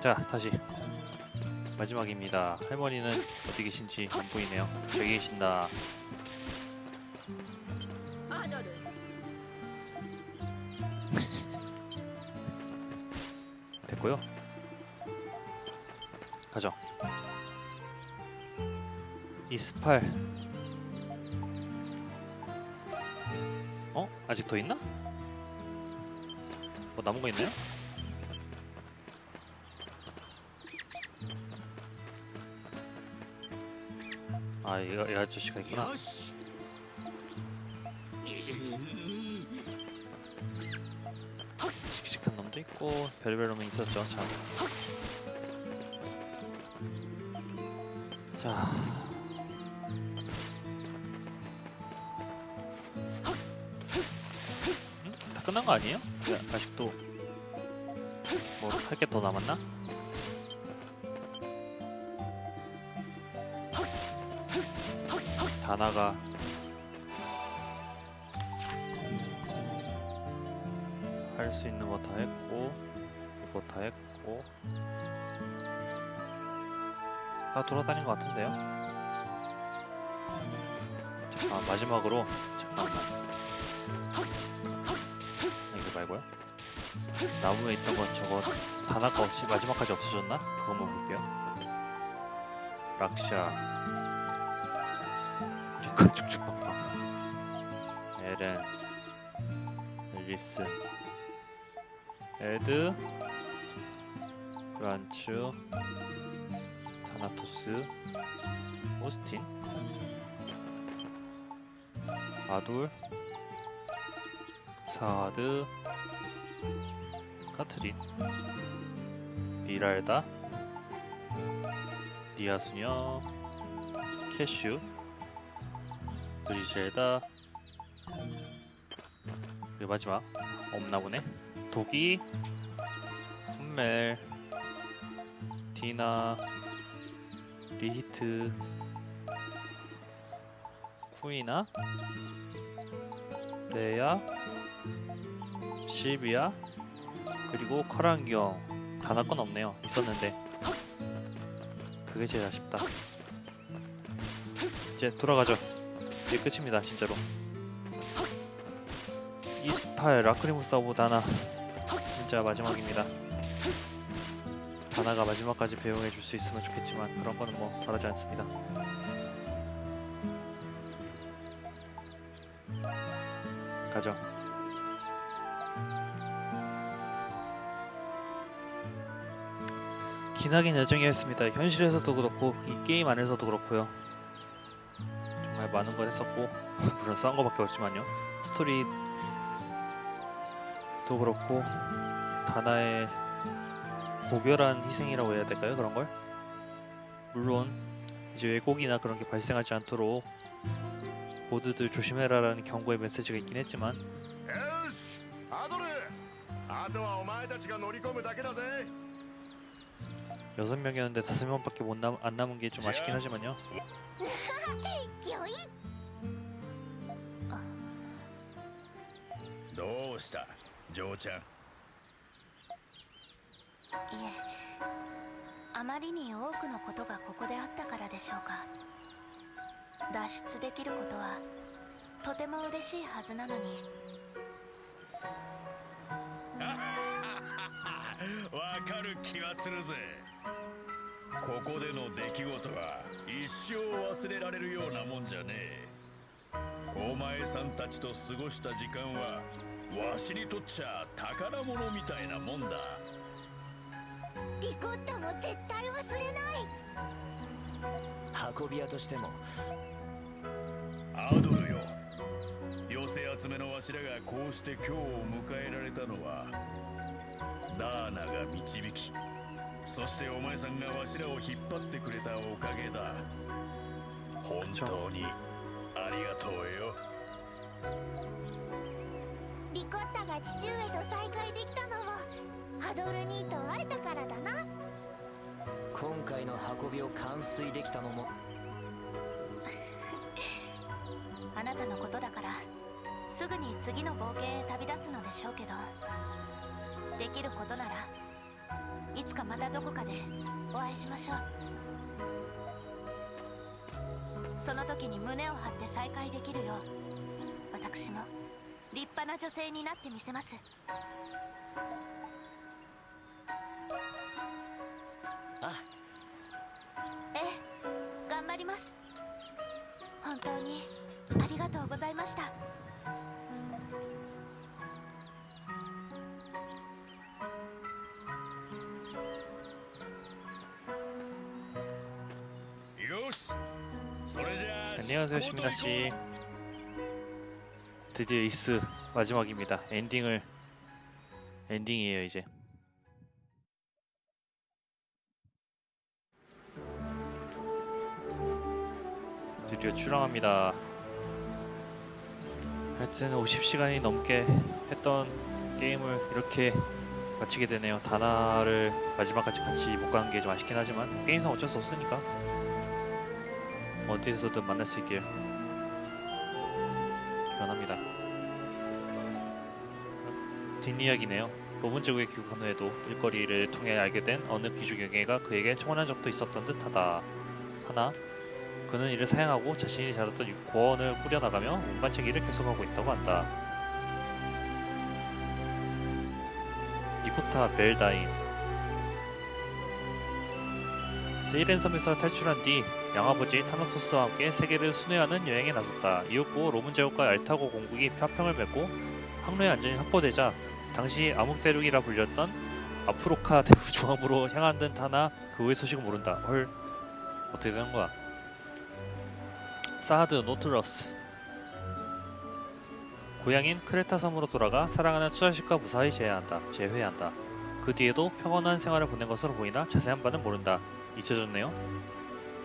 자 다시. 마지막입니다. 할머니는 어디 계신지 안 보이네요. 저기 계신다. 됐고요. 가죠. 이스팔. 어? 아직 더 있나? 뭐 남은 거 있나요? 아, 이, 이 아저씨가 있구나. 씩씩한 놈도 있고 별의별 놈이 있었죠 참. 자 응? 다 끝난 거 아니에요? 왜 아직도 뭐 할 게 더 남았나? 다 나가 할 수 있는 거 다 했고 이거 다 했고. 다 돌아다닌 것 같은데요? 잠깐 마지막으로. 잠깐만 아, 이거 말고요. 나무에 있던 건 저거 하나가 없이 마지막까지 없어졌나? 그것만 볼게요. 락샤 리콜 쭉쭉빵빵 에렌 앨리스. 에드 브란츠 타나토스 오스틴. 아돌 사드 카트린. 비랄다 니아수녀 캐슈 그리젤다 그리고 마지막 없나 보네. 독이 훈멜 디나 리히트 쿠이나 레야 실비아 그리고 커랑경. 다나건 없네요. 있었는데. 그게 제일 아쉽다. 이제 돌아가죠 이제 끝입니다 진짜로. 이스팔 라크리무스 오브 다나 진짜 마지막입니다. 다나가 마지막까지 배웅해 줄 수 있으면 좋겠지만 그런 거는 뭐 바라지 않습니다. 가죠. 기나긴 여정이었습니다. 현실에서도 그렇고 이 게임 안에서도 그렇고요 많은 걸 했었고 물론 싼 거밖에 없지만요. 스토리도 그렇고 다나의 고결한 희생이라고 해야 될까요? 그런 걸? 물론 이제 왜곡이나 그런 게 발생하지 않도록 모두들 조심해라라는 경고의 메시지가 있긴 했지만 여섯 명이었는데 다섯 명밖에 못 남, 안 남은 게 좀 아쉽긴 하지만요. ギョイどうしたジョーちゃん？いえあまりに多くのことがここであったからでしょうか。脱出できることはとても嬉しいはずなのに。わかる気はするぜここでの出来事は一生忘れられるようなもんじゃねえ。お前さんたちと過ごした時間はわしにとっちゃ宝物みたいなもんだ。リコッタも絶対忘れない。運び屋としても。アドルよ。寄せ集めのわしらがこうして今日を迎えられたのはダーナが導きそしてお前さんがわしらを引っ張ってくれたおかげだ。本当にありがとうよ。リコッタが父上と再会できたのもアドル兄と会えたからだな。今回の運びを完遂できたのも。あなたのことだからすぐに次の冒険へ旅立つのでしょうけど。できることならいつかまたどこかでお会いしましょう。その時に胸を張って再会できるよう私も立派な女性になってみせます。あ。ええ頑張ります。本当にありがとうございました 안녕하세요 시민아 씨. 드디어 이스 마지막입니다. 엔딩을 엔딩이에요 이제. 드디어 출항합니다. 하여튼 50시간이 넘게 했던 게임을 이렇게 마치게 되네요. 다나를 마지막까지 같이 못 가는 게 좀 아쉽긴 하지만 게임상 어쩔 수 없으니까 어디서든 만날 수 있길 기원합니다. 뒷이야기네요. 로문 제국에 귀국한 후에도 일거리를 통해 알게 된 어느 귀족 영예가 그에게 청혼한 적도 있었던 듯하다. 하나, 그는 이를 사양하고 자신이 자랐던 고원을 꾸려나가며 운반체기를 계속하고 있다고 한다. 니코타 벨다인 세이렌 섬에서 탈출한 뒤 양아버지 타나토스와 함께 세계를 순회하는 여행에 나섰다. 이윽 고 로문 제국과 알타고 공국이 화평을 맺고 항로의 안전이 확보되자 당시 암흑대륙이라 불렸던 아프로카 대륙 중앙부로 향한 듯 하나 그 후의 소식은 모른다. 헐 어떻게 되는 거야? 사하드 노트러스 고향인 크레타 섬으로 돌아가 사랑하는 투자식과 무사히 재회한다. 재회한다. 그 뒤에도 평온한 생활을 보낸 것으로 보이나 자세한 바는 모른다. 잊혀졌네요.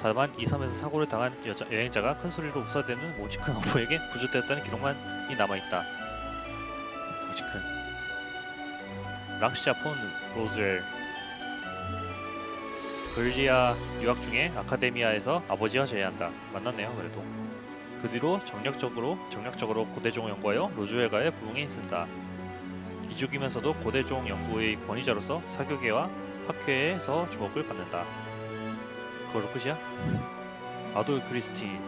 다만 이 섬에서 사고를 당한 여자, 여행자가 큰 소리로 웃어대는 모지큰 어부에게 구조되었다는 기록만이 남아있다. 모지큰 락시아 폰 로즈웰 볼리아 유학 중에 아카데미아에서 아버지와 재회한다. 만났네요, 그래도. 그 뒤로 정략적으로 정략적으로 고대종 연구하여 로즈웰과의 부흥에 힘쓴다. 귀족이면서도 고대종 연구의 권위자로서 사교계와 학회에서 주목을 받는다. 그걸로 끝이야? 아돌 크리스틴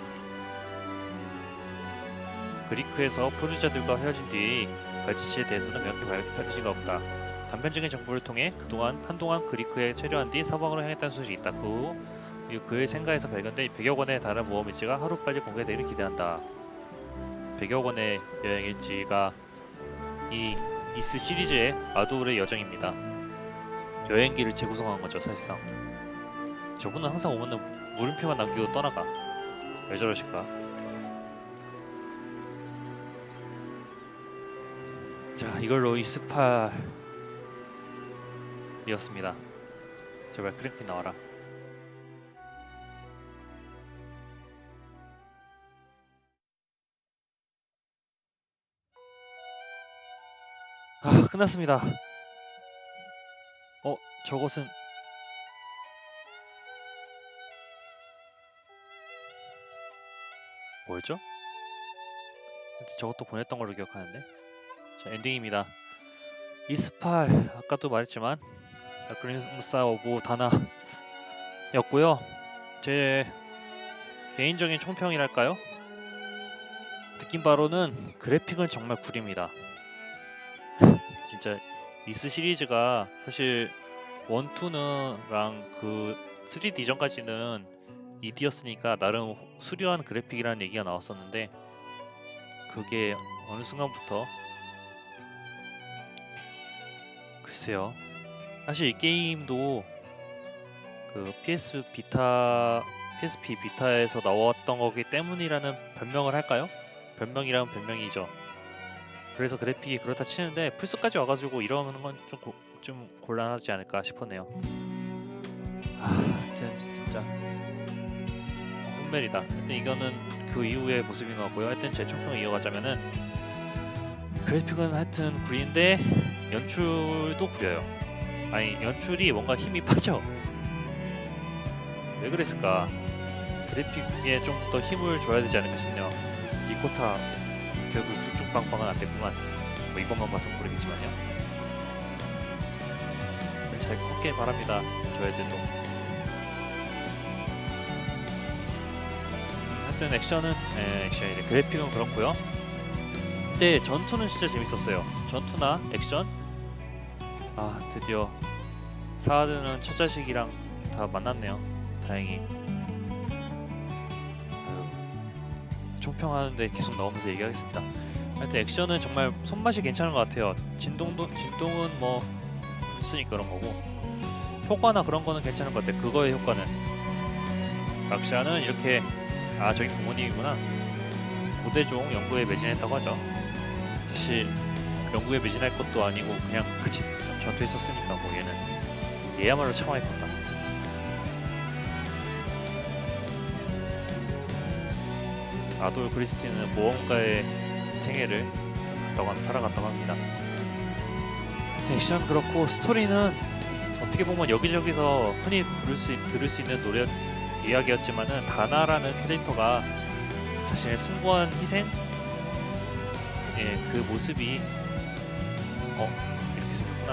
그리크에서 포르자들과 헤어진 뒤 발치치에 대해서는 명확히 밝혀진 바 없다. 단편적인 정보를 통해 그동안 한동안 그리크에 체류한 뒤 서방으로 향했다는 소식이 있다. 그 후 그의 생가에서 발견된 100여 권의 다른 모험 일지가 하루빨리 공개되기를 기대한다. 100여 권의 여행 일지가 이 이스 시리즈의 아도르의 여정입니다. 여행기를 재구성한 거죠, 사실상. 저분은 항상 오면은 무- 물음표만 남기고 떠나가. 왜 저러실까? 자, 이걸로 이스팔이었습니다. 제발 크랭크 나와라. 아, 끝났습니다. 어, 저것은 뭐였죠? 저것도 보냈던 걸로 기억하는데 자 엔딩입니다 이스팔 아까도 말했지만 아크리무사 오브 다나였고요 제 개인적인 총평이랄까요? 느낌 바로는 그래픽은 정말 구립니다 진짜 이스 시리즈가 사실 1, 2는 그 3D 전까지는 2D였으니까 나름 수려한 그래픽이라는 얘기가 나왔었는데 그게 어느 순간부터 글쎄요 사실 이 게임도 그 PS 비타 PSP 비타에서 나왔던 거기 때문이라는 변명을 할까요? 변명이라면 변명이죠. 그래서 그래픽이 그렇다 치는데 플스까지 와가지고 이러는 건좀 좀 곤란하지 않을까 싶었네요. 아, 하여튼 진짜 혼멜이다. 하여튼 이거는 그 이후의 모습인 것 같고요. 하여튼 제 총평을 이어가자면은 그래픽은 하여튼 구린데 연출도 구려요. 아니 연출이 뭔가 힘이 빠져. 왜 그랬을까? 그래픽에 좀 더 힘을 줘야 되지 않을까 싶네요. 리코타 결국 쭉쭉빵빵은 안 됐구만. 뭐 이것만 봐서 모르겠지만요. 잘잘 컸길 바랍니다. 저희들도. 하여튼 액션은 에, 액션이래 그래픽은 그렇고요. 근데 전투는 진짜 재밌었어요. 전투나 액션. 아 드디어 사하드는 첫 자식이랑 다 만났네요. 다행히. 총평하는데 계속 나오면서 얘기하겠습니다. 하여튼 액션은 정말 손맛이 괜찮은 것 같아요. 진동도 진동은 뭐 쓰니까 그런 거고 효과나 그런 거는 괜찮은 것 같아요. 그거의 효과는 락샤는 이렇게 아 저기 부모님이구나 고대종 연구에 매진했다고 하죠. 사실 연구에 매진할 것도 아니고 그냥 그치 전- 전투에 썼으니까 뭐 얘는 얘야말로 참아했겠다. 아돌 그리스티는 모험가의 생애를 갔다고 한- 살아갔다고 합니다. 액션 그렇고 스토리는 어떻게 보면 여기저기서 흔히 들을 수, 들을 수 있는 노래 이야기였지만은 다나라는 캐릭터가 자신의 숭고한 희생? 예, 그 모습이 어 이렇게 생겼구나.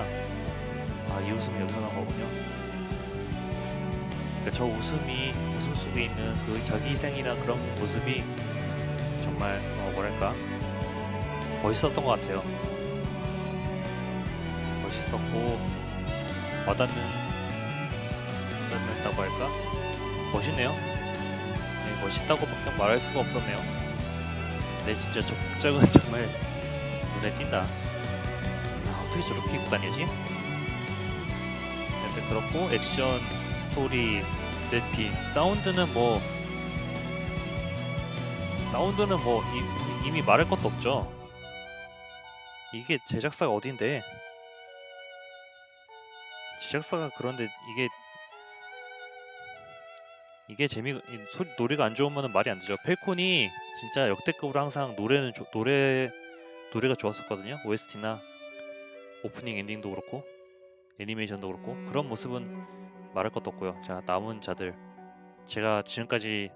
아 이 웃음이 여기서 나온 거군요. 그러니까 저 웃음이 웃음 속에 있는 그 자기 희생이나 그런 모습이 정말 어, 뭐랄까? 멋있었던 것 같아요. 멋있었고 와닿는 와닿는다고 할까? 멋있네요. 네, 멋있다고밖에 말할 수가 없었네요. 근데 진짜 저 복장은 정말 눈에 띈다. 아, 어떻게 저렇게 입고 다니지? 그렇고 액션, 스토리, 그래픽, 사운드는 뭐 사운드는 뭐 이, 이미 말할 것도 없죠 이게 제작사가 어딘데 제작사가 그런데 이게 이게 재미 이 소리 노래가 안 좋으면 말이 안 되죠. 펠콘이 진짜 역대급으로 항상 노래는 조- 노래 노래가 좋았었거든요. OST나 오프닝 엔딩도 그렇고 애니메이션도 그렇고 그런 모습은 말할 것도 없고요. 자 남은 자들 제가 지금까지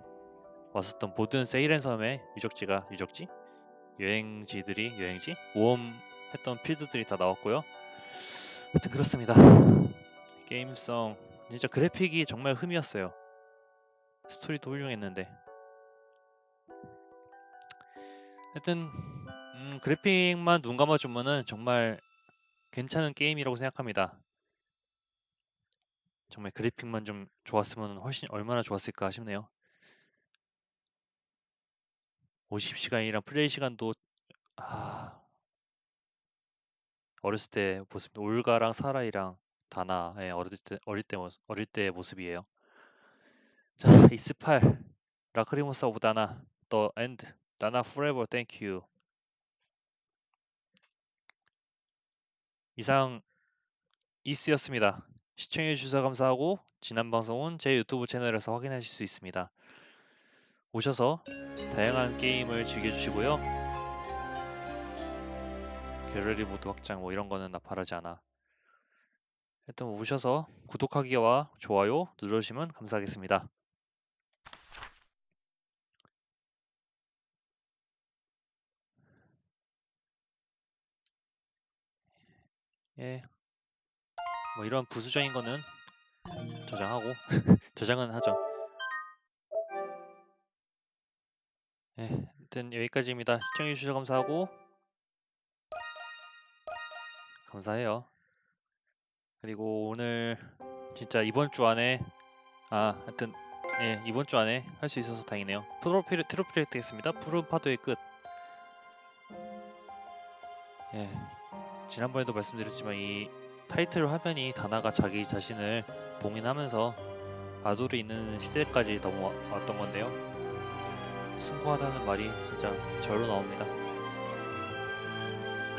왔었던 모든 세이렌 섬의 유적지가 유적지 여행지들이 여행지 모험했던 필드들이 다 나왔고요. 하여튼 그렇습니다. 게임성 진짜 그래픽이 정말 흠이었어요. 스토리도 훌륭했는데 하여튼 음, 그래픽만 눈 감아주면은 정말 괜찮은 게임이라고 생각합니다. 정말 그래픽만 좀 좋았으면 훨씬 얼마나 좋았을까 싶네요. 50시간이랑 플레이 시간도 아, 어렸을 때 모습 올가랑 사라이랑 다나의 어릴 때 어릴 때 모습, 어릴 때의 모습이에요. 자, 이스팔 라크리모스 오브 다나 더 엔드 다나 thank you 이상 이스였습니다. 시청해 주셔서 감사하고 지난 방송은 제 유튜브 채널에서 확인하실 수 있습니다. 오셔서 다양한 게임을 즐겨주시고요. 갤러리 모드 확장 뭐 이런 거는 나 바라지 않아. 하여튼 오셔서 구독하기와 좋아요 눌러주시면 감사하겠습니다. 예. 뭐 이런 부수적인 거는 저장하고 저장은 하죠. 예, 하여튼 여기까지입니다. 시청해주셔서 감사하고 감사해요. 그리고 오늘 진짜 이번 주 안에 아 하여튼 예 이번 주 안에 할 수 있어서 다행이네요. 프로필 트로피를 겠습니다 푸른 파도의 끝. 예 지난번에도 말씀드렸지만 이 타이틀 화면이 다나가 자기 자신을 봉인하면서 아돌이 있는 시대까지 넘어왔던 건데요. 숭고하다는 말이 진짜 절로 나옵니다.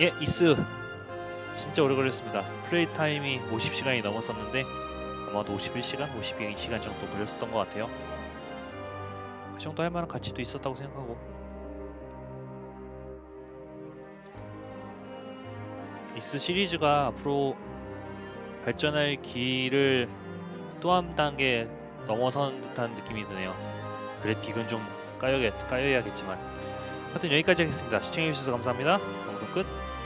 예, 이스 진짜 오래 걸렸습니다. 플레이 타임이 50시간이 넘었었는데 아마도 51시간, 52시간 정도 걸렸었던 것 같아요. 그 정도 할 만한 가치도 있었다고 생각하고 이스 시리즈가 앞으로 발전할 길을 또 한 단계 넘어선 듯한 느낌이 드네요. 그래픽은 좀 까여야, 까여야겠지만 하여튼 여기까지 하겠습니다. 시청해주셔서 감사합니다. 방송 끝.